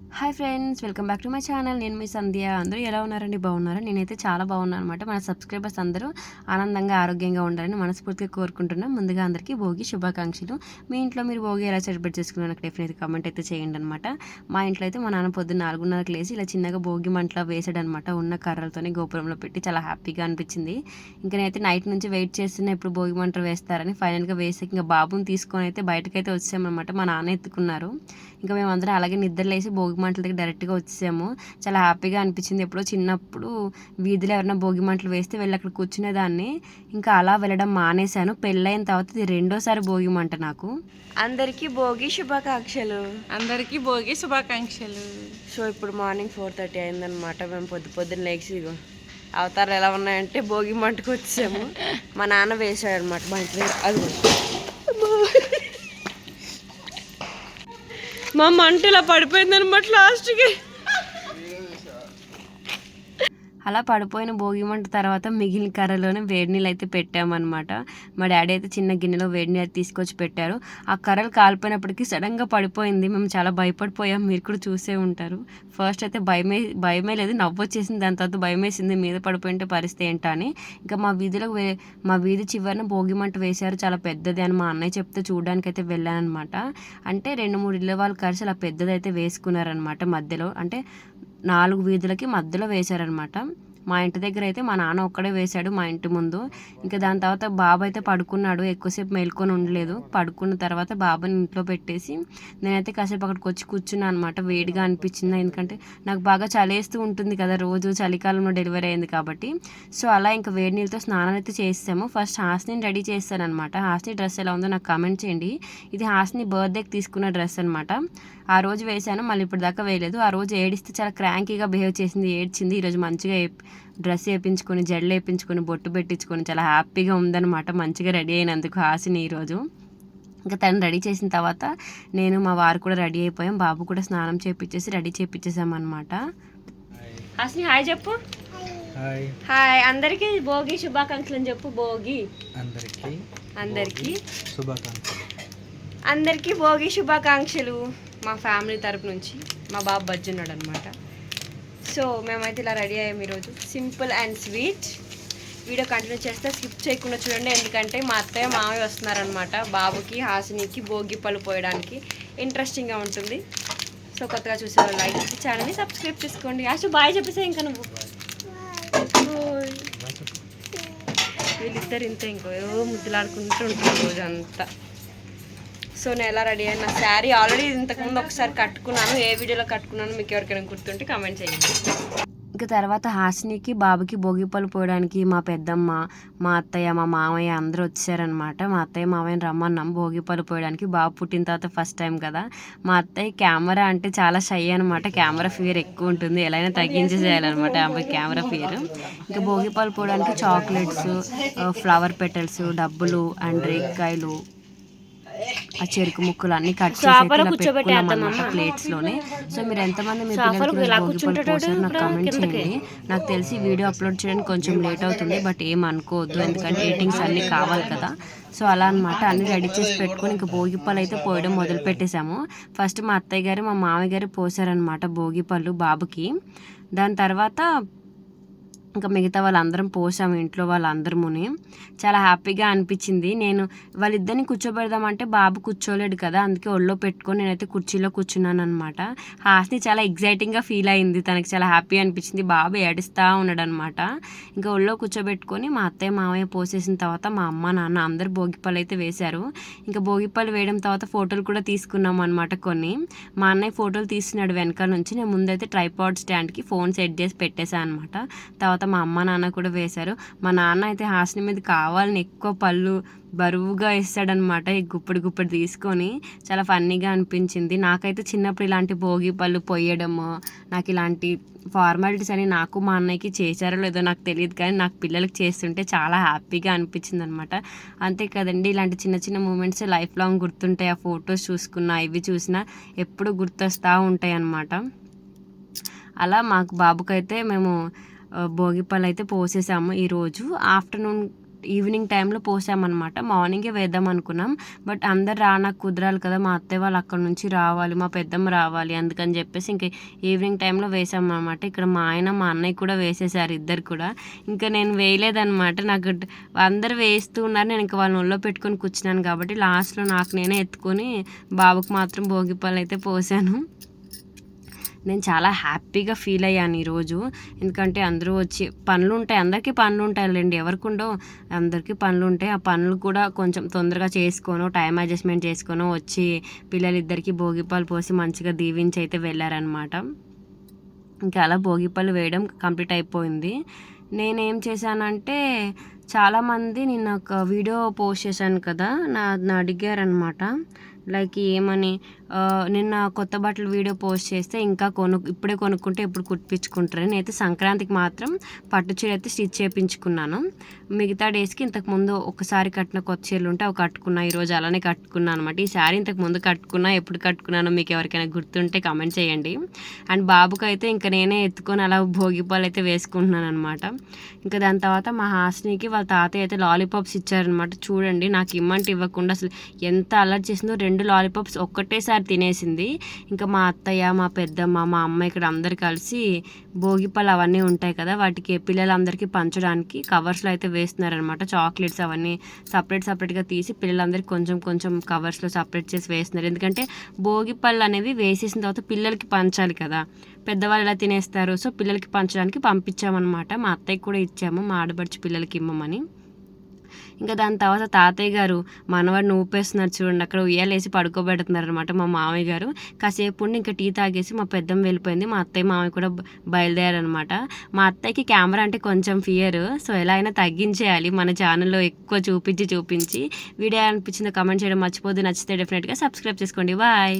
Hi friends welcome back to my channel. నేను మీ సంధ్య. అందరూ ఎలా ఉన్నారండి? బాగున్నారు? నేనైతే చాలా బాగున్నాను అనమాట మన సబ్స్క్రైబర్స్ అందరూ ఆనందంగా ఆరోగ్యంగా ఉండాలని మనస్ఫూర్తిగా కోరుకుంటున్నాం. ముందుగా అందరికీ భోగి శుభాకాంక్షలు. మీ ఇంట్లో మీరు భోగి ఎలా సెలబ్రేట్ చేసుకున్నారు నాకు డెఫినెట్ కామెంట్ అయితే చేయండి అనమాట మా ఇంట్లో అయితే మా నాన్న పొద్దున్న నాలుగున్నరకు లేచి ఇలా చిన్నగా భోగి మంటలో వేసాడు అనమాట ఉన్న కర్రలతోనే గోపురంలో పెట్టి చాలా హ్యాపీగా అనిపించింది. ఇంకా నేనైతే నైట్ నుంచి వెయిట్ చేస్తున్నా ఇప్పుడు భోగి మంట వేస్తారని ఫైనల్గా వేసి ఇంకా బాబుని తీసుకొని అయితే బయటకైతే వచ్చామన్నమాట. మా నాన్న ఎత్తుకున్నారు. ఇంకా మేమందరం అలాగే నిద్రలేసి భోగి మంటల దగ్గర డైరెక్ట్గా వచ్చేసాము. చాలా హ్యాపీగా అనిపించింది. ఎప్పుడో చిన్నప్పుడు వీధిలో ఎవరైనా భోగి మంటలు వేస్తే వెళ్ళి అక్కడ కూర్చునేదాన్ని. ఇంకా అలా వెళ్ళడం మానేశాను. పెళ్ళైన తర్వాత ఇది రెండోసారి భోగి మంట నాకు. అందరికీ భోగి శుభాకాంక్షలు. అందరికీ భోగి శుభాకాంక్షలు. సో ఇప్పుడు మార్నింగ్ ఫోర్ థర్టీ అయిందనమాట మేము పొద్దు పొద్దున్న లేచి ఇగో అవతారాలు ఎలా ఉన్నాయంటే భోగి మంటకు వచ్చాము. మా నాన్న వేసాడు అనమాట మా ఇంటి దగ్గర అది మా మంట ఇలా పడిపోయింది అనమాట లాస్ట్కి అలా పడిపోయిన భోగి మంట తర్వాత మిగిలిన కర్రలోనే వేడి నీళ్ళు అయితే పెట్టామన్నమాట. మా డాడీ అయితే చిన్న గిన్నెలో వేడి నీళ్ళు తీసుకొచ్చి పెట్టారు. ఆ కర్రలు కాలిపోయినప్పటికీ సడన్గా పడిపోయింది. మేము చాలా భయపడిపోయాం. మీరు కూడా చూసే ఉంటారు. ఫస్ట్ అయితే భయమే భయమే లేదు. నవ్వొచ్చేసింది దాని తర్వాత భయం వేసింది. మీద పడిపోయింటే పరిస్థితి ఏంటా అని. ఇంకా మా వీధిలో వే మా వీధి చివరన భోగి మంట వేశారు. చాలా పెద్దది అని మా అన్నయ్య చెప్తే చూడడానికి అయితే వెళ్ళాను అనమాట అంటే రెండు మూడు ఇళ్ళ వాళ్ళు కలిసి అలా పెద్దది అయితే వేసుకున్నారనమాట మధ్యలో. అంటే నాలుగు వీధులకి మధ్యలో వేశారనమాట మా ఇంటి దగ్గర అయితే మా నాన్న ఒక్కడే వేశాడు మా ఇంటి ముందు. ఇంకా దాని తర్వాత బాబు అయితే పడుకున్నాడు ఎక్కువసేపు మేల్కొని ఉండలేదు. పడుకున్న తర్వాత బాబుని ఇంట్లో పెట్టేసి నేనైతే కాసేపు అక్కడికి వచ్చి కూర్చున్నాను అనమాట వేడిగా అనిపించింది? ఎందుకంటే నాకు బాగా చలేస్తూ ఉంటుంది కదా రోజు చలికాలంలో డెలివరీ అయింది కాబట్టి. సో అలా ఇంకా వేడి నీళ్ళతో స్నానం అయితే చేసాము ఫస్ట్ హాస్ని రెడీ చేస్తాను అనమాట హాస్ని డ్రెస్ ఎలా ఉందో నాకు కామెంట్ చేయండి. ఇది హాస్ని బర్త్డేకి తీసుకున్న డ్రెస్ అనమాట ఆ రోజు వేశాను మళ్ళీ ఇప్పుడు దాకా వేయలేదు. ఆ రోజు ఏడిస్తే చాలా క్రాంకీగా బిహేవ్ చేసింది ఏడ్చింది ఈరోజు మంచిగా ఏ- డ్రెస్ వేయించుకొని జడలు వేయించుకొని బొట్టు పెట్టించుకొని చాలా హ్యాపీగా ఉందన్నమాట. మంచిగా రెడీ అయినందుకు హాసిని ఈరోజు. ఇంకా తను రెడీ చేసిన తర్వాత నేను మా వారు కూడా రెడీ అయిపోయాం. బాబు కూడా స్నానం చేపించేసి రెడీ చేపించేసాం అనమాట హాసిని హాయ్ చెప్పు. హాయ్. హాయ్. అందరికీ భోగి శుభాకాంక్షలు అని చెప్పు భోగి. అందరికీ అందరికీ. శుభాకాంక్షలు. అందరికీ భోగి శుభాకాంక్షలు మా ఫ్యామిలీ తరపు నుంచి. మా బాబు బజ్జున్నాడు అనమాట సో మేమైతే ఇలా రెడీ అయ్యాము ఈరోజు. Simple and sweet. Video continue చేస్తే స్కిప్ చేయకుండా చూడండి. ఎందుకంటే మా అత్తయ్య మామయ్య వస్తున్నారనమాట బాబుకి హాసినికి భోగి పళ్ళు పోయడానికి. ఇంట్రెస్టింగ్గా ఉంటుంది. సో కొత్తగా చూసే లైక్ చేసి ఛానల్ని సబ్స్క్రైబ్ చేసుకోండి. ఆశు బాయ్ చెప్పేసే ఇంకా నువ్వు. వీళ్ళిద్దరు ఇంతే ఇంకో ఏవో ముద్దులాడుకుంటూ ఉంటారు రోజు అంతా సో నేను ఎలా రెడీ అయిన నా శారీ ఆల్రెడీ ఇంతకుముందు ఒకసారి కట్టుకున్నాను. ఏ వీడియోలో కట్టుకున్నాను మీకు ఎవరికైనా గుర్తుంటే కమెంట్ చేయండి. ఇంకా తర్వాత హాసినికి బాబుకి భోగి పళ్ళు పోయడానికి మా పెద్దమ్మ మా అత్తయ్య మా మామయ్య అందరూ వచ్చారనమాట మా అత్తయ్య మామయ్యని రమ్మన్నాం. భోగి పళ్ళు పోయడానికి. బాబు పుట్టిన తర్వాత ఫస్ట్ టైం కదా. మా అత్తయ్య కెమెరా అంటే చాలా షై అనమాట కెమెరా ఫియర్ ఎక్కువ ఉంటుంది. ఎలా అయినా తగ్గించి చేయాలన్నమాట. అబ్బాయి కెమెరా ఫియర్ ఇంకా భోగి పళ్ళు పోయడానికి చాక్లెట్స్ ఫ్లవర్ పెటల్స్ డబ్బులు అండ్ రేక్కాయలు ఆ చెరుకు ముక్కలు అన్ని కట్ చేసి ప్లేట్స్లోనే సో మీరు ఎంతమంది మీ పిల్లలకి నాకు కామెంట్ చేయండి. నాకు తెలిసి వీడియో అప్లోడ్ చేయడానికి కొంచెం లేట్ అవుతుంది బట్ ఏం అనుకోవద్దు. ఎందుకంటే ఎడిటింగ్స్ అన్ని కావాలి కదా. సో అలా అన్నమాట. అన్ని రెడీ చేసి పెట్టుకొని ఇంకా భోగి పళ్ళు అయితే పోయడం మొదలు పెట్టేశాము. ఫస్ట్ మా అత్తయ్య గారు మా మామయ్య గారు పోసారనమాట భోగి పళ్ళు బాబుకి. దాని తర్వాత ఇంకా మిగతా వాళ్ళందరం పోసాము ఇంట్లో వాళ్ళందరముని. చాలా హ్యాపీగా అనిపించింది. నేను వాళ్ళిద్దరిని కూర్చోబెడదామంటే బాబు కూర్చోలేడు కదా అందుకే ఒళ్ళో పెట్టుకొని నేనైతే కుర్చీలో కూర్చున్నాను అనమాట హాస్ని చాలా ఎగ్జైటింగ్గా ఫీల్ అయింది. తనకి చాలా హ్యాపీ అనిపించింది. బాబు ఏడుస్తూ ఉన్నాడు అనమాట ఇంకా ఒళ్ళో కూర్చోబెట్టుకొని మా అత్తయ్య మామయ్య పోసేసిన తర్వాత మా అమ్మ నాన్న అందరు భోగిపళ్ళు అయితే వేశారు. ఇంకా భోగిపళ్ళు వేయడం తర్వాత ఫోటోలు కూడా తీసుకున్నాం అనమాట కొన్ని. మా అన్నయ్య ఫోటోలు తీస్తున్నాడు వెనకాల నుంచి. నేను ముందైతే ట్రైపాడ్ స్టాండ్కి ఫోన్ సెట్ చేసి పెట్టేశాను అనమాట తర్వాత మా అమ్మ నాన్న కూడా వేశారు. మా నాన్న అయితే హాస్ని మీద కావాలని ఎక్కువ పళ్ళు బరువుగా వేస్తాడనమాట ఈ గుప్పుడు గుప్పుడు తీసుకొని. చాలా ఫన్నీగా అనిపించింది. నాకైతే చిన్నప్పుడు ఇలాంటి భోగి పళ్ళు పొయ్యడము నాకు ఇలాంటి ఫార్మాలిటీస్ అని నాకు మా అన్నయ్యకి చేశారో లేదో నాకు తెలియదు కానీ నాకు పిల్లలకి చేస్తుంటే చాలా హ్యాపీగా అనిపించింది అనమాట అంతే కదండి ఇలాంటి చిన్న చిన్న మూమెంట్స్ లైఫ్ లాంగ్ గుర్తుంటాయి. ఆ ఫొటోస్ చూసుకున్నా ఇవి చూసినా ఎప్పుడు గుర్తొస్తూ ఉంటాయి అన్నమాట అలా మాకు బాబుకైతే మేము భోగిపళ్ళు అయితే పోసేసాము ఈరోజు. ఆఫ్టర్నూన్ ఈవినింగ్ టైంలో పోసామన్నమాట. మార్నింగే వేద్దాం అనుకున్నాం. బట్ అందరు రా నాకు కుదరాలి కదా మా అత్తయ్య వాళ్ళు అక్కడ నుంచి రావాలి మా పెద్దమ్మ రావాలి అందుకని చెప్పేసి ఇంక ఈవినింగ్ టైంలో వేసామన్నమాట. ఇక్కడ మా ఆయన మా అన్నయ్య కూడా వేసేసారు ఇద్దరు కూడా. ఇంకా నేను వేయలేదన్నమాట. నాకు అందరు వేస్తూ ఉన్నారు. నేను ఇంకా వాళ్ళని ఒళ్ళో పెట్టుకొని కూర్చున్నాను కాబట్టి లాస్ట్లో నాకు నేనే ఎత్తుకొని బాబుకి మాత్రం భోగిపళ్ళు అయితే పోసాను. నేను చాలా హ్యాపీగా ఫీల్ అయ్యాను ఈరోజు ఎందుకంటే అందరూ వచ్చి పనులు ఉంటాయి అందరికీ పనులు ఉంటాయిలేండి. ఎవరికి ఉండవు. అందరికీ పనులు ఉంటాయి. ఆ పనులు కూడా కొంచెం తొందరగా చేసుకోను టైం అడ్జస్ట్మెంట్ చేసుకోను వచ్చి పిల్లలిద్దరికీ భోగిపాలు పోసి మంచిగా దీవించి అయితే వెళ్ళారనమాట ఇంకా అలా భోగిపళ్ళు వేయడం కంప్లీట్ అయిపోయింది. నేనేం చేశానంటే చాలామంది నిన్న ఒక వీడియో పోస్ట్ చేశాను కదా నా అడిగారనమాట లైక్ ఏమని నిన్న కొత్త బట్టలు వీడియో పోస్ట్ చేస్తే ఇంకా కొను ఇప్పుడే కొనుక్కుంటే ఇప్పుడు కుట్టించుకుంటారు నేనైతే సంక్రాంతికి మాత్రం పట్టు చీర అయితే స్టిచ్ చేయించుకున్నాను. మిగతా డేస్కి ఇంతకు ముందు ఒకసారి కట్టిన కొత్త చీరలు ఉంటే అవి కట్టుకున్నా ఈరోజు అలానే కట్టుకున్నాను అనమాట ఈ శారీ ఇంతకు ముందు కట్టుకున్నా ఎప్పుడు కట్టుకున్నానో మీకు ఎవరికైనా గుర్తుంటే కమెంట్ చేయండి. అండ్ బాబుకి అయితే ఇంకా నేనే ఎత్తుకొని అలా భోగిపాలు అయితే వేసుకుంటున్నాను అనమాట ఇంకా దాని తర్వాత మా హాస్నికి వాళ్ళ తాతయ్య అయితే లాలీపాప్స్ ఇచ్చారనమాట చూడండి నాకు ఇమ్మంటే ఇవ్వకుండా అసలు ఎంత అలర్ట్ చేసిందో రెండు లాలీపాప్స్ ఒక్కటేసారి తినేసింది. ఇంకా మా అత్తయ్య మా పెద్దమ్మ మా అమ్మ ఇక్కడ అందరు కలిసి భోగిపళ్ళు అవన్నీ ఉంటాయి కదా వాటికి పిల్లలందరికీ పంచడానికి కవర్స్లో అయితే వేస్తున్నారనమాట చాక్లెట్స్ అవన్నీ సపరేట్ సపరేట్గా తీసి పిల్లలందరికీ కొంచెం కొంచెం కవర్స్లో సపరేట్ చేసి వేస్తున్నారు. ఎందుకంటే భోగిపళ్ళు అనేవి వేసేసిన తర్వాత పిల్లలకి పంచాలి కదా. పెద్దవాళ్ళు ఎలా తినేస్తారు సో పిల్లలకి పంచడానికి పంపించామన్నమాట. మా అత్తయ్యకి కూడా ఇచ్చాము మా ఆడపడుచు పిల్లలకి ఇమ్మమని. ఇంకా దాని తర్వాత తాతయ్య గారు మనవాడిని ఊపేస్తున్నారు చూడండి అక్కడ ఉయ్యాలేసి పడుకోబెడుతున్నారు అనమాట మా మామయ్య గారు. కాసేపు ఉండి ఇంకా టీ తాగేసి మా పెద్దమ్మ వెళ్ళిపోయింది మా అత్తయ్య మామయ్య కూడా బయలుదేరారనమాట మా అత్తయ్యకి కెమెరా అంటే కొంచెం ఫియర్ సో ఎలా అయినా తగ్గించేయాలి మన ఛానల్లో ఎక్కువ చూపించి చూపించి. వీడియో అనిపించిందో కమెంట్ చేయడం మర్చిపోద్ది నచ్చితే డెఫినెట్గా సబ్స్క్రైబ్ చేసుకోండి బాయ్.